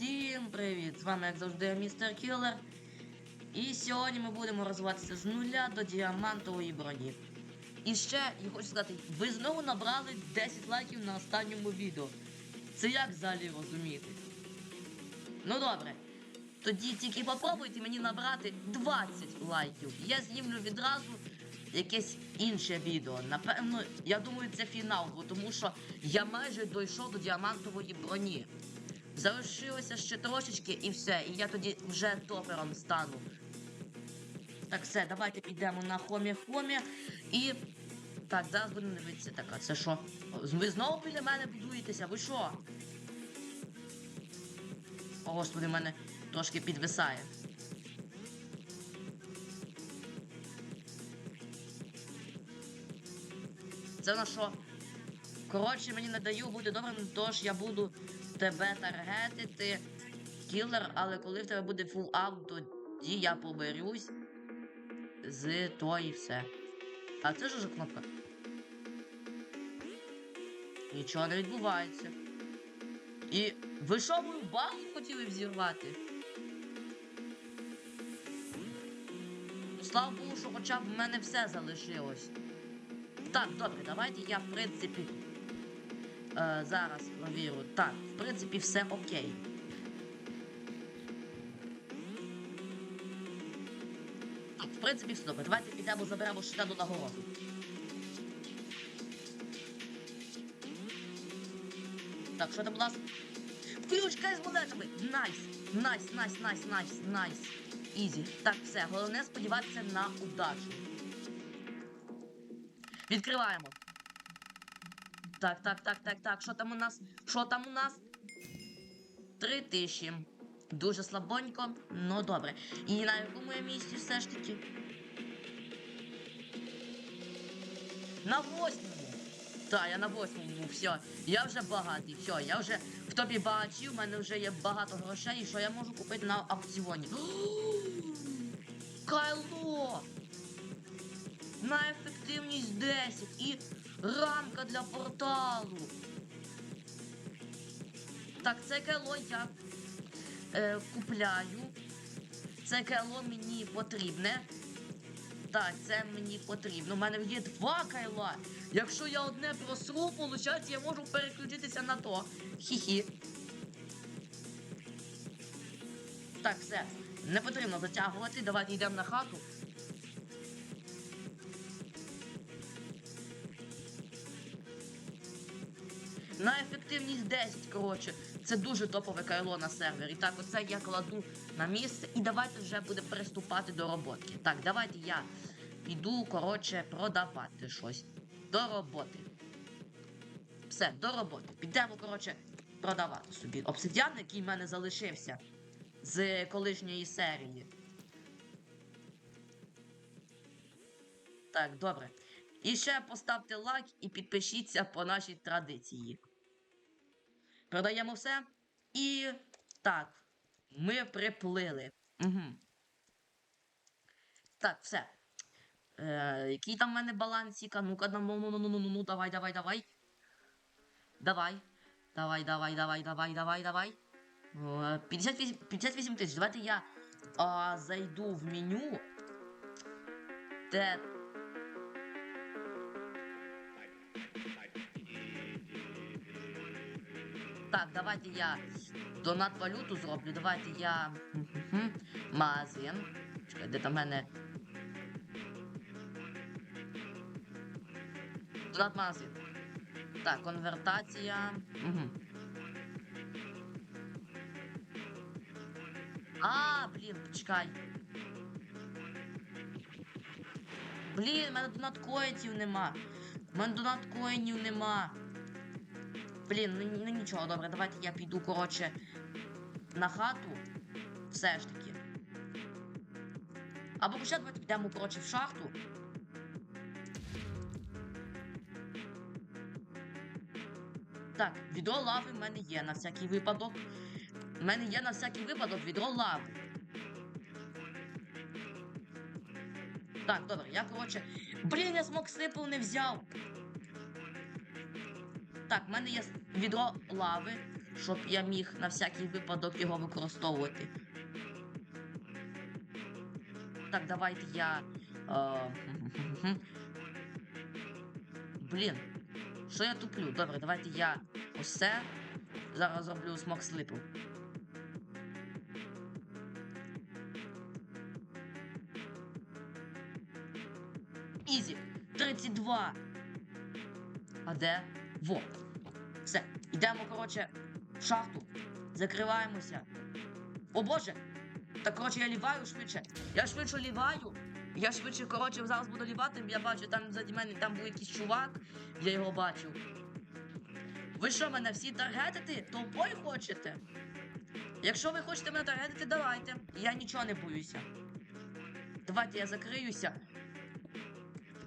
Всім привіт! З вами, як завжди, містер Кілер. І сьогодні ми будемо розвиватися з нуля до діамантової броні. І ще я хочу сказати, ви знову набрали 10 лайків на останньому відео. Це як взагалі розуміти? Ну добре. Тоді тільки попробуйте мені набрати 20 лайків. Я знімлю відразу якесь інше відео. Напевно, я думаю, це фінал, тому що я майже дійшов до діамантової броні. Залишилося ще трошечки і все, і я тоді вже топером стану. Так, все, давайте підемо на хомі хомі і. Так, зараз будемо дивитися. Так, а це що? Ви знову біля мене будуєтеся? Ви що? О, господи, мене трошки підвисає. Це на що? Коротше, мені не даю бути добрим, тож я буду тебе таргетити, кілер, але коли в тебе буде фул аут, тоді я поберюсь з тої все. А це ж уже кнопка. Нічого не відбувається. І ви що мою базу хотіли взірвати? Ну, Слава Богу, що хоча б в мене все залишилось. Так, добре, давайте я, в принципі, зараз провірю. Так, в принципі, все окей. Так, в принципі, все добре. Давайте підемо заберемо ще до нагороду. Так, що там у нас? Ключка з монетами! Найс! Найс, найс, найс, найс, найс. Ізі. Так, все. Головне сподіватися на удачу. Відкриваємо. Так, так, так, так, так. Що там у нас? Що там у нас? Три тисячі. Дуже слабонько, ну добре. І на якому я місці все ж таки? На восьмому. Так, я на восьмому, все. Я вже багатий, все, я вже в топі багачів, в мене вже є багато грошей, і що я можу купити на аукціоні. Кайло! На ефективність 10 і рамка для порталу. Так, це кайло я е, купляю. Це кайло мені потрібне. Так, це мені потрібно. У мене є два кайла. Якщо я одне просру, виходить, я можу переключитися на то. Хі-хі. Так, все. Не потрібно затягувати. Давайте йдемо на хату. На ефективність 10, коротше. Це дуже топове кайло на сервері. Так, оце я кладу на місце. І давайте вже будемо приступати до роботки. Так, давайте я піду, коротше, продавати щось. До роботи. Все, до роботи. Підемо, коротше, продавати собі. Обсидіан, який в мене залишився з колишньої серії. Так, добре. І ще поставте лайк і підпишіться по нашій традиції. Продаємо все. І так, ми приплили. Угу. Так, все. Е, який там в мене балансіка? Ну-ка, ну, ну, ну, ну, ну, ну, ну, давай, давай, давай. Давай. Давай, давай, давай, давай, давай, давай. Е, 58 58 тисяч. Давайте я а, зайду в меню. Де Так, давайте я донат валюту зроблю. Давайте я. Магазин. Чекай, де там мене. Донат магазин. Так, конвертація. А, блін, почекай. Блін, в мене донат коїнів нема. У мене донат коїнів нема. Блін, ну, ну нічого, добре, давайте я піду, коротше, на хату. Все ж таки. Або давайте підемо, коротше, в шахту. Так, відро лави в мене є на всякий випадок. У мене є на всякий випадок відро лави. Так, добре, я, коротше. Блін, я смок сипл не взяв. Так, в мене є відро лави. щоб я міг на всякий випадок його використовувати. Так, давайте я. Е... Блін. Що я туплю? Добре, давайте я це зараз зроблю смок слипу. Ізі. 32. А де? Во. Все. Йдемо, коротше, в шахту. Закриваємося. О боже! Так, коротше, я ліваю швидше. Я швидше ліваю. Я швидше, коротше, зараз буду лівати. Я бачу, там заді мене там був якийсь чувак. Я його бачив. Ви що, мене всі таргетити? Толпою хочете? Якщо ви хочете мене таргетити, давайте. Я нічого не боюся. Давайте я закриюся.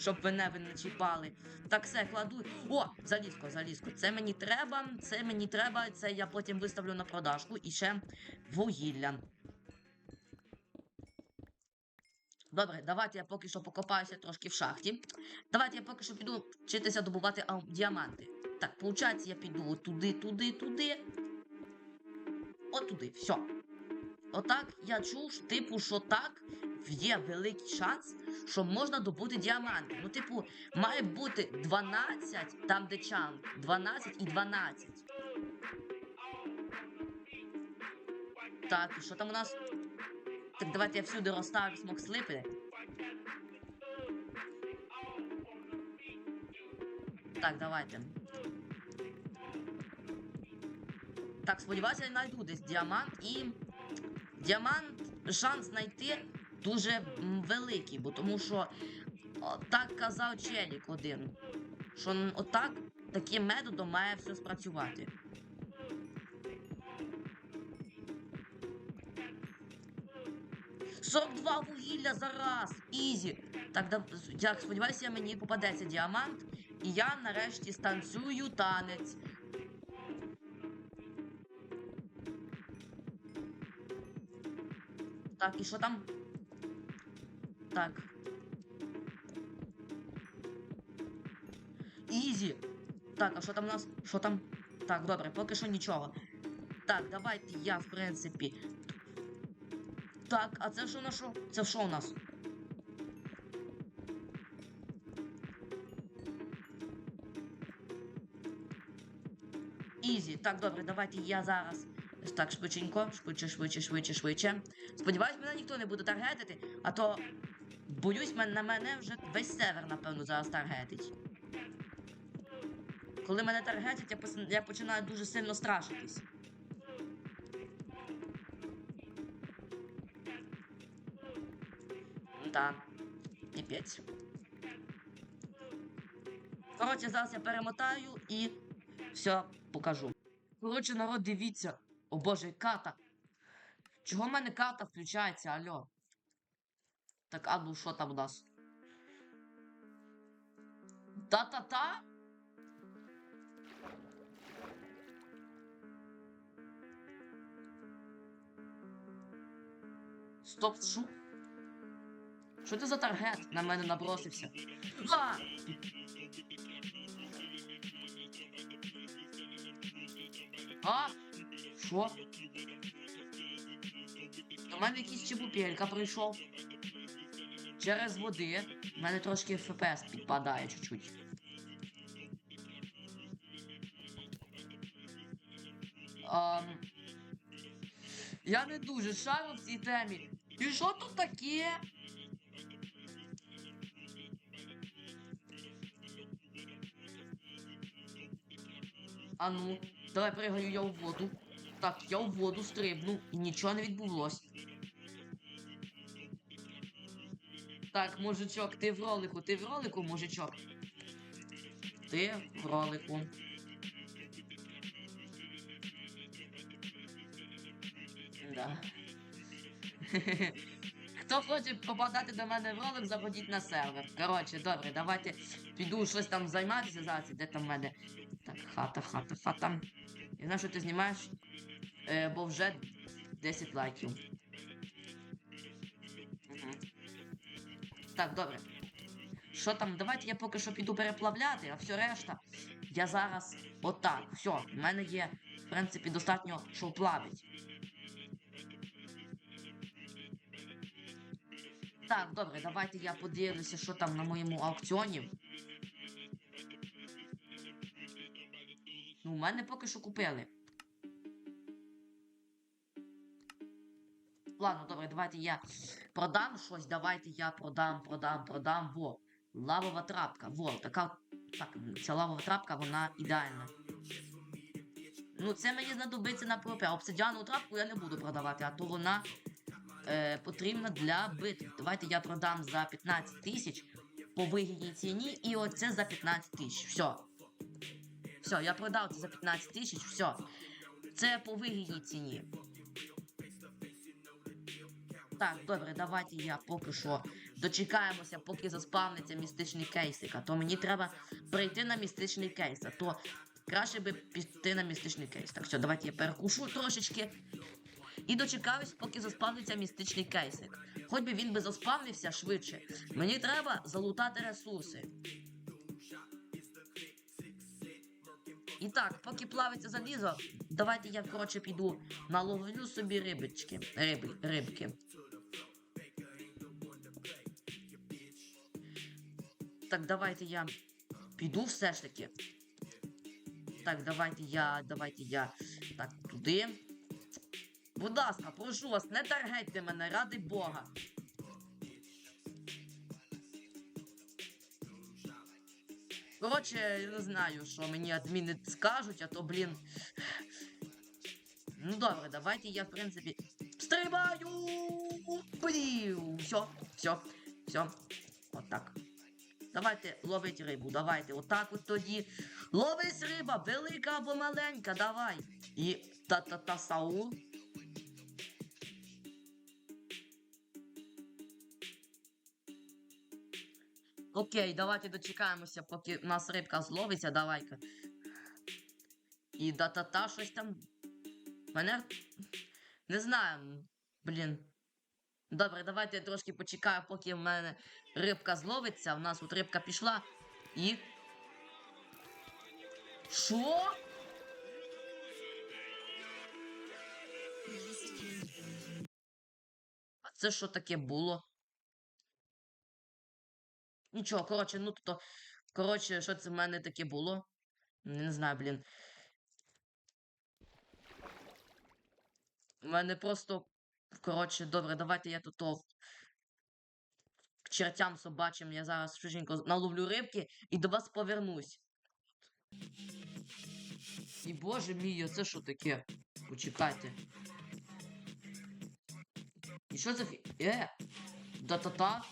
Щоб мене ви не чіпали. Так, все, кладу. О, залізко, залізко. Це мені треба, це мені треба, це я потім виставлю на продажку і ще вугілля. Добре, давайте я поки що покопаюся трошки в шахті. Давайте я поки що піду вчитися добувати діаманти. Так, получається, я піду туди, туди, туди. От туди, все. Отак я чув, типу, що так є великий шанс, що можна добути діаманти. Ну, типу, має бути 12, там де чан, 12 і 12. Так, і що там у нас? Так, давайте я всюди розставлю смок слипи. Так, давайте. Так, сподіваюся, я знайду десь діамант і. Діамант шанс знайти дуже великий, бо тому що так казав Челік один. Що отак таким методом має все спрацювати. Сорок два вугілля за раз! Ізі! Так, я сподіваюся, мені попадеться діамант, і я нарешті станцюю танець. Так, і що там? Так. Ізі. Так, а що там у нас? Що там? Так, добре, поки що нічого. Так, давайте я, в принципі. Так, а це що на що? Це що у нас? Ізі. Так, добре, давайте я зараз. Так, швиденько, швидше, швидше, швидше, швидше. Сподіваюсь, мене ніхто не буде таргетити, а то боюсь, на мене вже весь север, напевно, зараз таргетить. Коли мене таргетять, я, я починаю дуже сильно страшитись. Так, піпець. Коротше, зараз я перемотаю і все покажу. Коротше, народ, дивіться. О боже, карта. Чого в мене карта включається, алло? Так, а ну що там у нас? Та-та-та? Стоп, шу. Що це за таргет на мене набросився? А! А? Що? До мене якийсь чебупелька прийшов. Через води. У мене трошки ФПС підпадає чуть-чуть. Ам... Я не дуже шарю в цій темі. І що тут таке? А ну, давай пригаю я у воду. Так, я у воду стрибну і нічого не відбулось. Так, мужичок, ти в ролику, ти в ролику, мужичок. Ти в ролику. Да. Хто хоче попадати до мене в ролик, заходіть на сервер. Коротше, добре, давайте піду щось там займатися зараз. Де там в мене? Так, хата, хата, хата. Я знаю, що ти знімаєш, е, бо вже 10 лайків. Так, добре. Що там? Давайте я поки що піду переплавляти, а все решта. Я зараз отак. Все, в мене є в принципі, достатньо, що плавить. Так, добре, давайте я подивлюся, що там на моєму аукціоні. Ну, у мене поки що купили. Ладно, добре, давайте я продам щось, давайте я продам, продам, продам. Во. Лавова трапка. Во, така. Так, ця лавова трапка, вона ідеальна. Ну, це мені знадобиться на пропі. А обсидіанову трапку я не буду продавати, а то вона е, потрібна для битв. Давайте я продам за 15 тисяч по вигідній ціні, і оце за 15 тисяч. Все. Все, я продав це за 15 тисяч, все. Це по вигідній ціні. Так, добре, давайте я поки що дочекаємося, поки заспавниться містичний кейсик. А то мені треба прийти на містичний кейс, а то краще би піти на містичний кейс. Так, все, давайте я перекушу трошечки. І дочекаюсь, поки заспавниться містичний кейсик. Хоч би він би заспавнився швидше. Мені треба залутати ресурси. І так, поки плавиться залізо, давайте я коротше піду наловлю собі рибочки. Риби, рибки. Так, давайте я піду все ж таки. Так, давайте я, давайте я. Так, туди. Будь ласка, прошу вас, не таргетьте мене, ради Бога. Коротше, я не знаю, що мені адміни скажуть, а то, блін. Ну добре, давайте я, в принципі, стрибаю! Блін! Все, все, все. Отак. Давайте ловить рибу, давайте. Отак от тоді. Ловись риба, велика або маленька, давай. І та-та-та Саул. Окей, давайте дочекаємося, поки у нас рибка зловиться, давай-ка. І та-та-та щось там. Мене. Не знаю. Блін. Добре, давайте я трошки почекаю, поки в мене рибка зловиться. У нас тут рибка пішла. І. Що? А це що таке було? Нічого, коротше, ну то. Коротше, що це в мене таке було? Не знаю, блін. У мене просто. Коротше, добре, давайте я тут то к чертям собачим. Я зараз швиденько наловлю рибки і до вас повернусь. І боже мій, це що таке? Почекайте. І що це фі... Е? Да-та-та?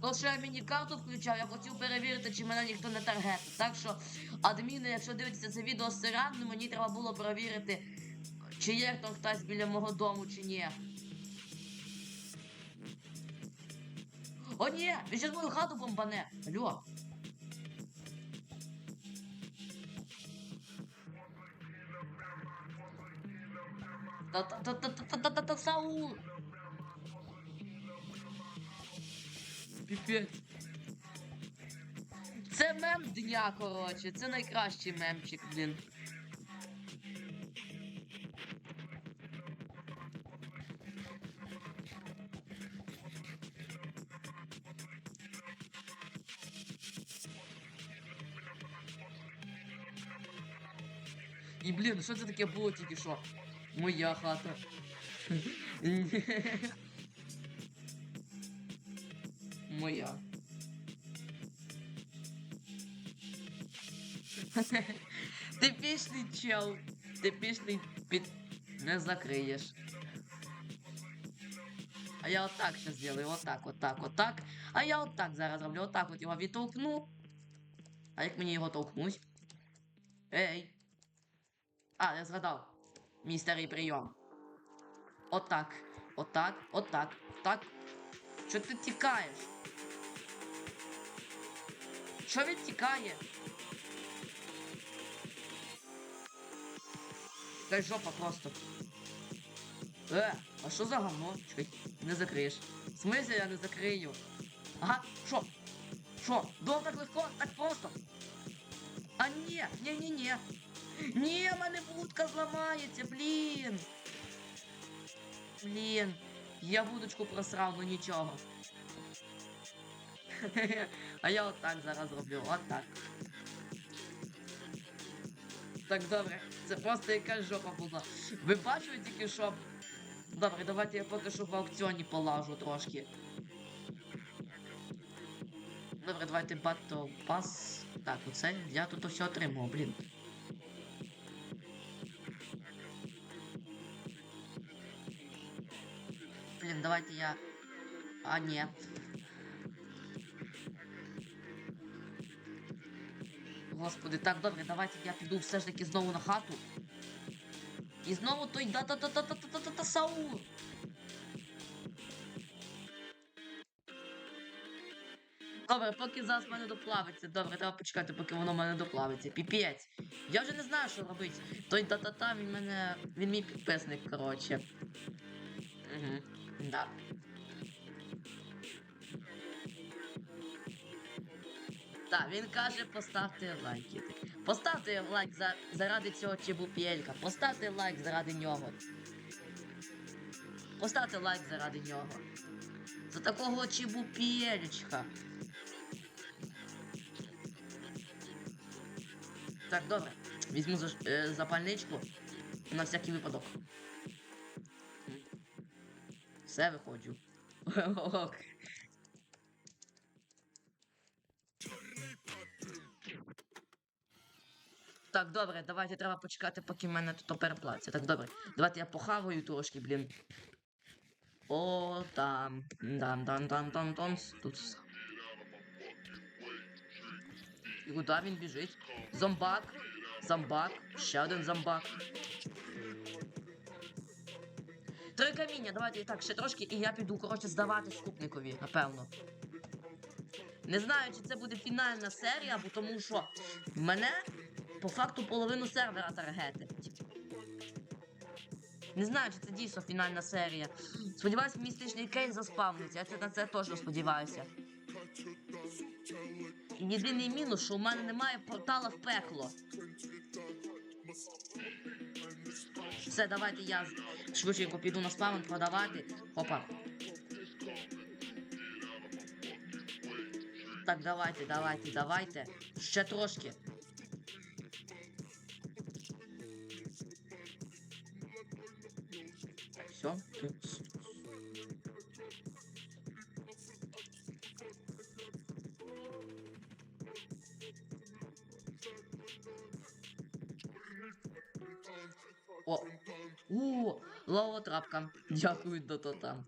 То, що я мені карту включав, я хотів перевірити, чи мене ніхто не таргетить. Так що, адміни, якщо дивитеся це відео з ну мені треба було перевірити, чи є хто хтось біля мого дому, чи ні. О, ні! Він зараз мою хату бомбане! Алло! Та-та-та-та-та-та-та-та Піпець. Це мем дня, коротше. Це найкращий мемчик, блін. І блін, що це таке було тільки що? Моя хата. Моя. Типічний чел. Типічний під... Не закриєш. А я отак ще зроблю, отак, отак, отак. А я отак зараз роблю, отак от його відтолкну. А як мені його толкнуть? Ей. А, я згадав. Мій старий прийом. Отак. Отак, отак, так. Що ти тікаєш? Що він тікає? Дай жопа просто. Е, а що за говно? Чекай, не закриєш. В смысле я не закрию? Ага? Що? Що? Дов так легко, так просто. А ні, ні, ні, ні. Ні, в мене вудка зламається, блін. Блін. Я вудочку просрав, ну нічого. А я отак зараз зроблю, отак. Так, добре, це просто якась жопа була. Ви бачили тільки що. Добре, давайте я поки що в аукціоні полажу трошки. Добре, давайте Battle Pass. Так, оце я тут все отримав, блін. Блін, давайте я. А, ні. Господи, так добре, давайте я піду все ж таки знову на хату. І знову той да-та-та-та-та-та-та-та Саур. Добре, поки зараз в мене доплавиться. Добре, треба почекати, поки воно в мене доплавиться. Піпець. Я вже не знаю, що робити. Той та-та-та, він мене. Він мій підписник, коротше. Угу. Да. Так, він каже, поставте лайки. Поставте лайк за, заради цього чебупєлька. Поставте лайк заради нього. Поставте лайк заради нього. За такого чебупєльчика. Так, добре. Візьму за, е, запальничку на всякий випадок. Все виходжу. Ок. Так, добре, давайте треба почекати, поки в мене тут переплаться. Так, добре. Давайте я похаваю трошки, блін. О, там. Дан дан дан дан дан. Тут. І куди він біжить? Зомбак. Зомбак. Ще один зомбак. Три каміння, давайте так, ще трошки, і я піду, коротше, здавати скупникові, напевно. Не знаю, чи це буде фінальна серія, бо тому що мене по факту половину сервера таргетить. Не знаю, чи це дійсно фінальна серія. Сподіваюсь, містичний Кейн заспавниться. Я це на це точно сподіваюся. Єдиний мінус, що у мене немає портала в пекло. Все, давайте я швидшенько піду на спавн продавати. Опа. Так, давайте, давайте, давайте. Ще трошки. О, у, лавотрапка. Дякую, дото там.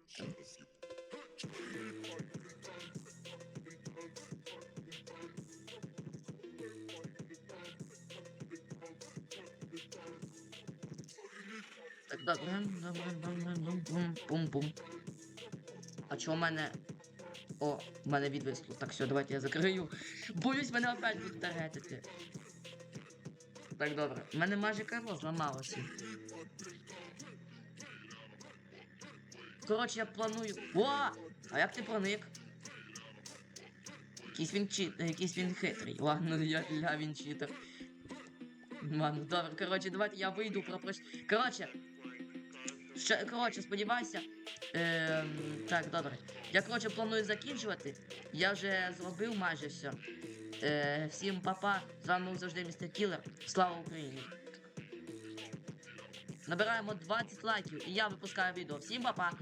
Так, бум, бум. А чого в мене. О, в мене відвисло. Так, все, давайте я закрию. Боюсь, мене опять будуть таргетити. Так, добре. У мене майже кайло зламалося. Коротше, я планую. О! А як ти проник? Якийсь він чит, якийсь він хитрий. Ладно, я, я він читер. Ладно, добре, коротше, давайте я вийду пропрош. Коротше. Ще, коротше, сподіваюся. Ем, так, добре. Я, коротше, планую закінчувати. Я вже зробив майже все. Е, всім папа. З вами був завжди містер Кілер. Слава Україні! Набираємо 20 лайків і я випускаю відео. Всім папа!